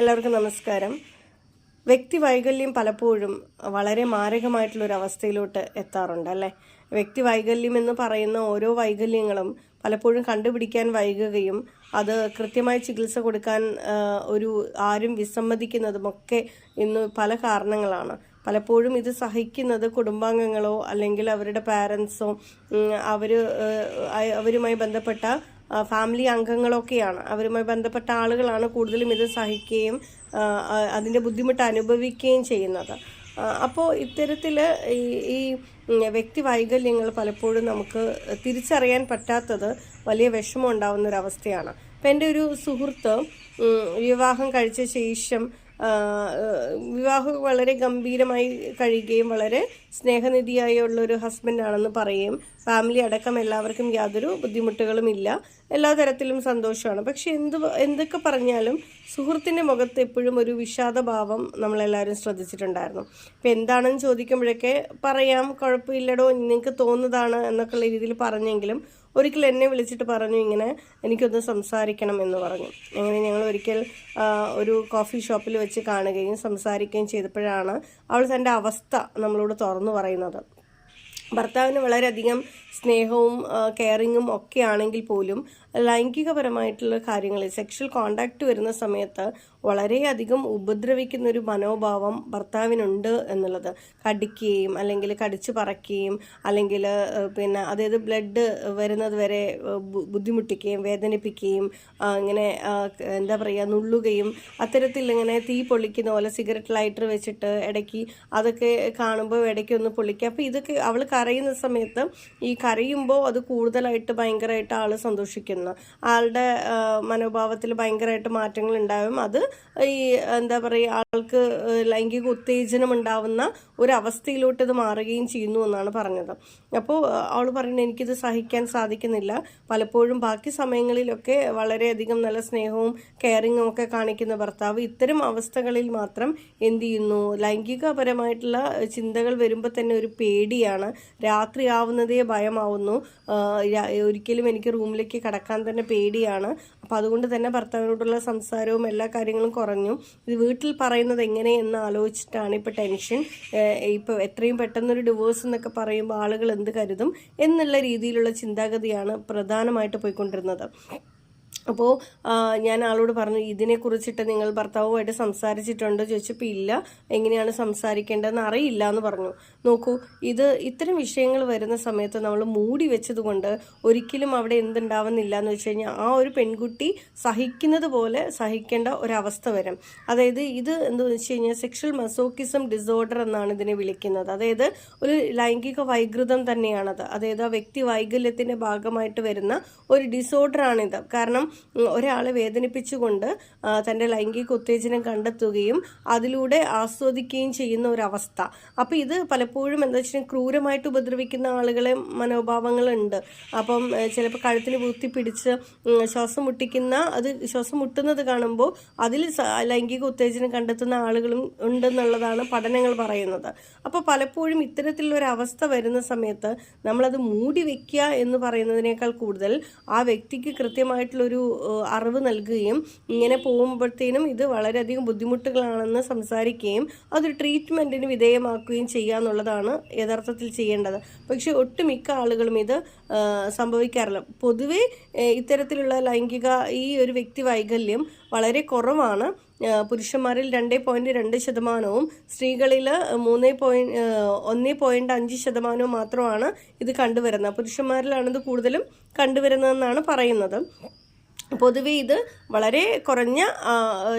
എല്ലാവർക്കും നമസ്കാരം. വ്യക്തി വൈകല്യം പലപ്പോഴും വളരെ മാരകമായിട്ടുള്ളൊരു അവസ്ഥയിലോട്ട് എത്താറുണ്ട് അല്ലേ? വ്യക്തി വൈകല്യം എന്ന് പറയുന്ന ഓരോ വൈകല്യങ്ങളും പലപ്പോഴും കണ്ടുപിടിക്കാൻ വൈകുകയും അത് കൃത്യമായി ചികിത്സ കൊടുക്കാൻ ഒരു ആരും വിസമ്മതിക്കുന്നതുമൊക്കെ ഇന്ന് പല കാരണങ്ങളാണ്. പലപ്പോഴും ഇത് സഹിക്കുന്നത് കുടുംബാംഗങ്ങളോ അല്ലെങ്കിൽ അവരുടെ പാരൻസോ അവർ അവരുമായി ബന്ധപ്പെട്ട ഫാമിലി അംഗങ്ങളൊക്കെയാണ്. അവരുമായി ബന്ധപ്പെട്ട ആളുകളാണ് കൂടുതലും ഇത് സഹിക്കുകയും അതിന്റെ ബുദ്ധിമുട്ട് അനുഭവിക്കുകയും ചെയ്യുന്നത്. അപ്പോൾ ഇത്തരത്തിൽ ഈ വ്യക്തി വൈകല്യങ്ങൾ പലപ്പോഴും നമുക്ക് തിരിച്ചറിയാൻ പറ്റാത്തത് വലിയ വിഷമം ഉണ്ടാവുന്ന അപ്പം എന്റെ ഒരു സുഹൃത്ത് വിവാഹം കഴിച്ച ശേഷം വിവാഹം വളരെ ഗംഭീരമായി കഴിയുകയും വളരെ സ്നേഹനിധിയായുള്ള ഒരു ഹസ്ബൻഡാണെന്ന് പറയുകയും ഫാമിലി അടക്കം എല്ലാവർക്കും യാതൊരു ബുദ്ധിമുട്ടുകളും ഇല്ല എല്ലാ തരത്തിലും സന്തോഷമാണ്. പക്ഷെ എന്ത് എന്തൊക്കെ പറഞ്ഞാലും സുഹൃത്തിന്റെ മുഖത്ത് എപ്പോഴും ഒരു വിഷാദഭാവം നമ്മളെല്ലാവരും ശ്രദ്ധിച്ചിട്ടുണ്ടായിരുന്നു. അപ്പം എന്താണെന്ന് ചോദിക്കുമ്പോഴൊക്കെ പറയാം കുഴപ്പമില്ലടോ നിങ്ങൾക്ക് തോന്നുന്നതാണ് എന്നൊക്കെയുള്ള രീതിയിൽ പറഞ്ഞെങ്കിലും ഒരിക്കൽ എന്നെ വിളിച്ചിട്ട് പറഞ്ഞു ഇങ്ങനെ എനിക്കൊന്ന് സംസാരിക്കണം എന്ന് പറഞ്ഞു. അങ്ങനെ ഞങ്ങൾ ഒരിക്കൽ ഒരു കോഫി ഷോപ്പിൽ വെച്ച് കാണുകയും സംസാരിക്കുകയും ചെയ്തപ്പോഴാണ് അവൾ തന്റെ അവസ്ഥ നമ്മളോട് തുറന്നു പറയുന്നത്. ഭർത്താവിന് വളരെയധികം സ്നേഹവും കെയറിങ്ങും ഒക്കെ ആണെങ്കിൽ പോലും ലൈംഗികപരമായിട്ടുള്ള കാര്യങ്ങളിൽ സെക്ഷൽ കോണ്ടാക്ട് വരുന്ന സമയത്ത് വളരെയധികം ഉപദ്രവിക്കുന്ന ഒരു മനോഭാവം ഭർത്താവിനുണ്ട് എന്നുള്ളത്. കടിക്കുകയും അല്ലെങ്കിൽ കടിച്ചു പറക്കുകയും അല്ലെങ്കിൽ പിന്നെ അതായത് ബ്ലഡ് വരുന്നത് വരെ ബുദ്ധിമുട്ടിക്കുകയും വേദനിപ്പിക്കുകയും ഇങ്ങനെ എന്താ പറയുക നുള്ളുകയും അത്തരത്തിൽ ഇങ്ങനെ തീ പൊളിക്കുന്ന പോലെ സിഗരറ്റ് ലൈറ്റർ വെച്ചിട്ട് ഇടയ്ക്ക് അതൊക്കെ കാണുമ്പോൾ ഇടയ്ക്ക് ഒന്ന് പൊളിക്കുക അപ്പോൾ ഇതൊക്കെ അവൾ കരയുന്ന സമയത്ത് ഈ കരയുമ്പോൾ അത് കൂടുതലായിട്ട് ഭയങ്കരമായിട്ട് ആൾ സന്തോഷിക്കുന്നു. ആളുടെ മനോഭാവത്തിൽ ഭയങ്കരമായിട്ട് മാറ്റങ്ങൾ ഉണ്ടാവും. അത് ഈ എന്താ പറയുക ആൾക്ക് ലൈംഗിക ഉത്തേജനം ഉണ്ടാവുന്ന ഒരു അവസ്ഥയിലോട്ട് ഇത് മാറുകയും ചെയ്യുന്നു എന്നാണ് പറഞ്ഞത്. അപ്പോൾ അവൾ പറയുന്നത് എനിക്കിത് സഹിക്കാൻ സാധിക്കുന്നില്ല. പലപ്പോഴും ബാക്കി സമയങ്ങളിലൊക്കെ വളരെയധികം നല്ല സ്നേഹവും കെയറിങ്ങും ഒക്കെ കാണിക്കുന്ന ഭർത്താവ് ഇത്തരം അവസ്ഥകളിൽ മാത്രം എന്ത് ചെയ്യുന്നു? ലൈംഗികപരമായിട്ടുള്ള ചിന്തകൾ വരുമ്പോൾ തന്നെ ഒരു പേടിയാണ്. രാത്രിയാവുന്നതേ ഭയമാവുന്നു. ഒരിക്കലും എനിക്ക് റൂമിലേക്ക് കടക്കാൻ തന്നെ പേടിയാണ്. അപ്പോൾ അതുകൊണ്ട് തന്നെ ഭർത്താവിനോടുള്ള സംസാരവും എല്ലാ കാര്യങ്ങളും കുറഞ്ഞു. ഇത് വീട്ടിൽ പറയുന്നത് എങ്ങനെയെന്ന് ആലോചിച്ചിട്ടാണ് ഇപ്പോൾ ടെൻഷൻ. ഇപ്പോൾ എത്രയും പെട്ടെന്നൊരു ഡിവോഴ്സ് എന്നൊക്കെ പറയുമ്പോൾ ആളുകൾ എന്ത് കരുതും എന്നുള്ള രീതിയിലുള്ള ചിന്താഗതിയാണ് പ്രധാനമായിട്ട് പോയിക്കൊണ്ടിരുന്നത്. അപ്പോൾ ഞാൻ ആളോട് പറഞ്ഞു ഇതിനെക്കുറിച്ചിട്ട് നിങ്ങൾ ഭർത്താവുമായിട്ട് സംസാരിച്ചിട്ടുണ്ടോ? ചോദിച്ചപ്പോൾ ഇല്ല. എങ്ങനെയാണ് സംസാരിക്കേണ്ടതെന്ന് അറിയില്ല എന്ന് പറഞ്ഞു. നോക്കൂ ഇത് ഇത്തരം വിഷയങ്ങൾ വരുന്ന സമയത്ത് നമ്മൾ മൂടി വെച്ചതുകൊണ്ട് ഒരിക്കലും അവിടെ എന്തുണ്ടാവുന്നില്ല എന്ന് വെച്ച് കഴിഞ്ഞാൽ ആ ഒരു പെൺകുട്ടി സഹിക്കുന്നത് പോലെ സഹിക്കേണ്ട ഒരവസ്ഥ വരും. അതായത് ഇത് എന്താണെന്ന് വെച്ച് കഴിഞ്ഞാൽ സെക്ഷൽ മസോക്കിസം ഡിസോർഡർ എന്നാണ് ഇതിനെ വിളിക്കുന്നത്. അതായത് ഒരു ലൈംഗിക വൈകൃതം തന്നെയാണത്. അതായത് ആ വ്യക്തി വൈകല്യത്തിന്റെ ഭാഗമായിട്ട് വരുന്ന ഒരു ഡിസോർഡറാണിത് കാരണം ഒരാളെ വേദനിപ്പിച്ചുകൊണ്ട് തന്റെ ലൈംഗിക ഉത്തേജനം കണ്ടെത്തുകയും അതിലൂടെ ആസ്വദിക്കുകയും ചെയ്യുന്ന ഒരവസ്ഥ. അപ്പോൾ ഇത് പലപ്പോഴും എന്താ വെച്ചാൽ ക്രൂരമായിട്ട് ഉപദ്രവിക്കുന്ന ആളുകളെ മനോഭാവങ്ങളുണ്ട്. അപ്പം ചിലപ്പോൾ കഴുത്തിന് പൂത്തി പിടിച്ച് ശ്വാസം മുട്ടിക്കുന്ന അത് ശ്വാസം മുട്ടുന്നത് കാണുമ്പോൾ അതിൽ ലൈംഗിക ഉത്തേജനം കണ്ടെത്തുന്ന ആളുകളും ഉണ്ടെന്നുള്ളതാണ് പഠനങ്ങൾ പറയുന്നത്. അപ്പോൾ പലപ്പോഴും ഇത്തരത്തിലുള്ള അവസ്ഥ വരുന്ന സമയത്ത് നമ്മളത് മൂടി വെക്കുക എന്ന് പറയുന്നതിനേക്കാൾ കൂടുതൽ ആ വ്യക്തിക്ക് കൃത്യമായിട്ടുള്ളൊരു അറിവ് നൽകുകയും ഇങ്ങനെ പോകുമ്പോഴത്തേനും ഇത് വളരെയധികം ബുദ്ധിമുട്ടുകളാണെന്ന് സംസാരിക്കുകയും അതൊരു ട്രീറ്റ്മെന്റിന് വിധേയമാക്കുകയും ചെയ്യുക എന്നുള്ളതാണ് യഥാർത്ഥത്തിൽ ചെയ്യേണ്ടത്. പക്ഷേ ഒട്ടുമിക്ക ആളുകളും ഇത് സംഭവിക്കാറില്ല. പൊതുവേ ഇത്തരത്തിലുള്ള ലൈംഗിക ഈ ഒരു വ്യക്തി വൈകല്യം വളരെ കുറവാണ്. പുരുഷന്മാരിൽ രണ്ട് പോയിന്റ് രണ്ട് ശതമാനവും സ്ത്രീകളിൽ മൂന്ന് പോയിന്റ് ഒന്ന് പോയിന്റ് അഞ്ച് ശതമാനവും മാത്രമാണ് ഇത് കണ്ടുവരുന്നത്. പുരുഷന്മാരിലാണ് ഇത് കൂടുതലും കണ്ടുവരുന്നതെന്നാണ് പറയുന്നത്. പൊതുവെ ഇത് വളരെ കുറഞ്ഞ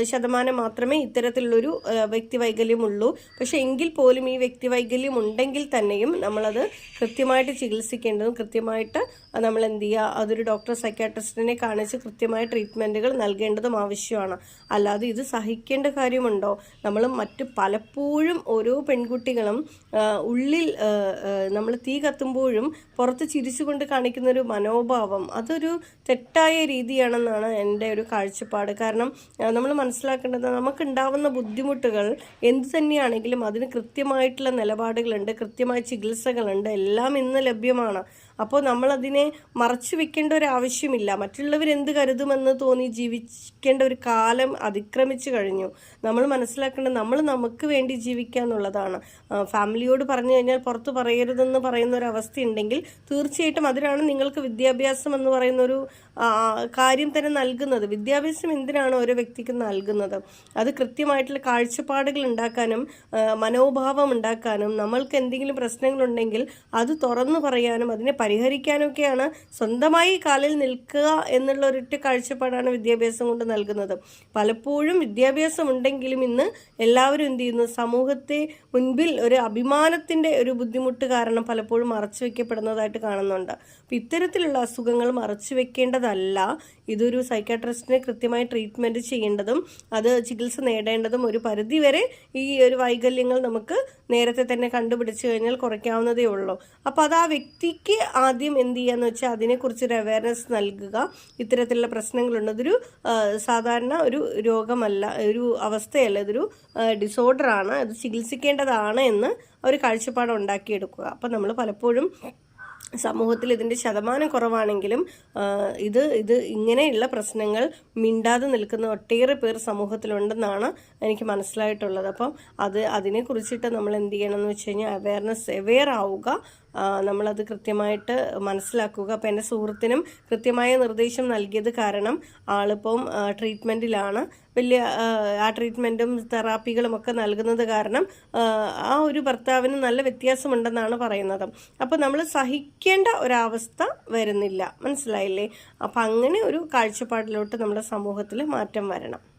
ശതമാനം മാത്രമേ ഇത്തരത്തിലുള്ളൊരു വ്യക്തി വൈകല്യമുള്ളൂ പക്ഷേ എങ്കിൽ പോലും ഈ വ്യക്തിവൈകല്യം ഉണ്ടെങ്കിൽ തന്നെയും നമ്മളത് കൃത്യമായിട്ട് ചികിത്സിക്കേണ്ടതും കൃത്യമായിട്ട് നമ്മൾ എന്ത് ചെയ്യുക അതൊരു ഡോക്ടർ സൈക്കാട്രിസ്റ്റിനെ കാണിച്ച് കൃത്യമായ ട്രീറ്റ്മെന്റുകൾ നൽകേണ്ടതും ആവശ്യമാണ്. അല്ലാതെ ഇത് സഹിക്കേണ്ട കാര്യമുണ്ടോ? നമ്മൾ മറ്റ് പലപ്പോഴും ഓരോ പെൺകുട്ടികളും ഉള്ളിൽ നമ്മൾ തീ കത്തുമ്പോഴും പുറത്ത് ചിരിച്ചുകൊണ്ട് കാണിക്കുന്ന ഒരു മനോഭാവം അതൊരു തെറ്റായ രീതിയാണെന്നാണ് എന്റെ ഒരു കാഴ്ചപ്പാട്. കാരണം നമ്മൾ മനസ്സിലാക്കേണ്ടത് നമുക്കുണ്ടാവുന്ന ബുദ്ധിമുട്ടുകൾ എന്ത് തന്നെയാണെങ്കിലും അതിന് കൃത്യമായിട്ടുള്ള നിലപാടുകളുണ്ട് കൃത്യമായ ചികിത്സകളുണ്ട് എല്ലാം ഇന്ന് ലഭ്യമാണ്. അപ്പോൾ നമ്മളതിനെ മറച്ചു വെക്കേണ്ട ഒരു ആവശ്യമില്ല. മറ്റുള്ളവർ എന്ത് കരുതുമെന്ന് തോന്നി ജീവിക്കേണ്ട ഒരു കാലം അതിക്രമിച്ചു കഴിഞ്ഞു. നമ്മൾ മനസ്സിലാക്കേണ്ടത് നമ്മൾ നമുക്ക് വേണ്ടി ജീവിക്കുക എന്നുള്ളതാണ്. ഫാമിലിയോട് പറഞ്ഞു കഴിഞ്ഞാൽ പുറത്ത് പറയരുതെന്ന് പറയുന്ന ഒരു അവസ്ഥയുണ്ടെങ്കിൽ തീർച്ചയായിട്ടും അതിനാണ് നിങ്ങൾക്ക് വിദ്യാഭ്യാസം എന്ന് പറയുന്ന ഒരു ആ, കാര്യം തന്നെ നൽകുന്നത്? വിദ്യാഭ്യാസം എന്തിനാണ് ഓരോ വ്യക്തിക്ക് നൽകുന്നത്? അത് കൃത്യമായിട്ടുള്ള കാഴ്ചപ്പാടുകൾ ഉണ്ടാക്കാനും മനോഭാവം ഉണ്ടാക്കാനും നമ്മൾക്ക് എന്തെങ്കിലും പ്രശ്നങ്ങളുണ്ടെങ്കിൽ അത് തുറന്നു പറയാനും അതിനെ പരിഹരിക്കാനൊക്കെയാണ് സ്വന്തമായി കാലിൽ നിൽക്കുക എന്നുള്ള ഒരൊറ്റ കാഴ്ചപ്പാടാണ് വിദ്യാഭ്യാസം കൊണ്ട് നൽകുന്നത്. പലപ്പോഴും വിദ്യാഭ്യാസം ഉണ്ടെങ്കിലും ഇന്ന് എല്ലാവരും എന്ത് ചെയ്യുന്നു? സമൂഹത്തെ മുൻപിൽ ഒരു അഭിമാനത്തിന്റെ ഒരു ബുദ്ധിമുട്ട് കാരണം പലപ്പോഴും മറച്ചു വെക്കപ്പെടുന്നതായിട്ട് കാണുന്നുണ്ട്. അപ്പം ഇത്തരത്തിലുള്ള അസുഖങ്ങൾ മറച്ചു വെക്കേണ്ടതല്ല. ഇതൊരു സൈക്കാട്രിസ്റ്റിനെ കൃത്യമായി ട്രീറ്റ്മെന്റ് ചെയ്യേണ്ടതും അത് ചികിത്സ നേടേണ്ടതും ഒരു പരിധിവരെ ഈ ഒരു വൈകല്യങ്ങൾ നമുക്ക് നേരത്തെ തന്നെ കണ്ടുപിടിച്ച് കഴിഞ്ഞാൽ കുറയ്ക്കാവുന്നതേ ഉള്ളൂ. അപ്പോൾ അത് ആ വ്യക്തിക്ക് ആദ്യം എന്ത് ചെയ്യാന്ന് വെച്ചാൽ അതിനെക്കുറിച്ചൊരു അവയർനെസ് നൽകുക. ഇത്തരത്തിലുള്ള പ്രശ്നങ്ങളുണ്ട്. അതൊരു സാധാരണ ഒരു രോഗമല്ല ഒരു അവസ്ഥയല്ല. ഇതൊരു ഡിസോർഡറാണ് അത് ചികിത്സിക്കേണ്ടതാണ് എന്ന് ഒരു കാഴ്ചപ്പാട് ഉണ്ടാക്കിയെടുക്കുക. അപ്പം നമ്മൾ പലപ്പോഴും സമൂഹത്തിൽ ഇതിന്റെ ശതമാനം കുറവാണെങ്കിലും ഇത് ഇത് ഇങ്ങനെയുള്ള പ്രശ്നങ്ങൾ മിണ്ടാതെ നിൽക്കുന്ന ഒട്ടേറെ പേർ സമൂഹത്തിലുണ്ടെന്നാണ് എനിക്ക് മനസ്സിലായിട്ടുള്ളത്. അപ്പം അത് അതിനെക്കുറിച്ചിട്ട് നമ്മൾ എന്ത് ചെയ്യണം എന്ന് വെച്ച് കഴിഞ്ഞാൽ അവയർനെസ് അവെയർ ആവുക നമ്മളത് കൃത്യമായിട്ട് മനസ്സിലാക്കുക. അപ്പം എന്റെ സുഹൃത്തിനും കൃത്യമായ നിർദ്ദേശം നൽകിയത് കാരണം ആളിപ്പം ട്രീറ്റ്മെന്റിലാണ് വലിയ ആ, ട്രീറ്റ്മെന്റും തെറാപ്പികളും ഒക്കെ നൽകുന്നത് കാരണം ആ ഒരു ഭർത്താവിന് നല്ല വ്യത്യാസമുണ്ടെന്നാണ് പറയുന്നത്. അപ്പോൾ നമ്മൾ സഹിക്കേണ്ട ഒരവസ്ഥ വരുന്നില്ല. മനസ്സിലായില്ലേ? അപ്പം അങ്ങനെ ഒരു കാഴ്ചപ്പാടിലോട്ട് നമ്മുടെ സമൂഹത്തിൽ മാറ്റം വരണം.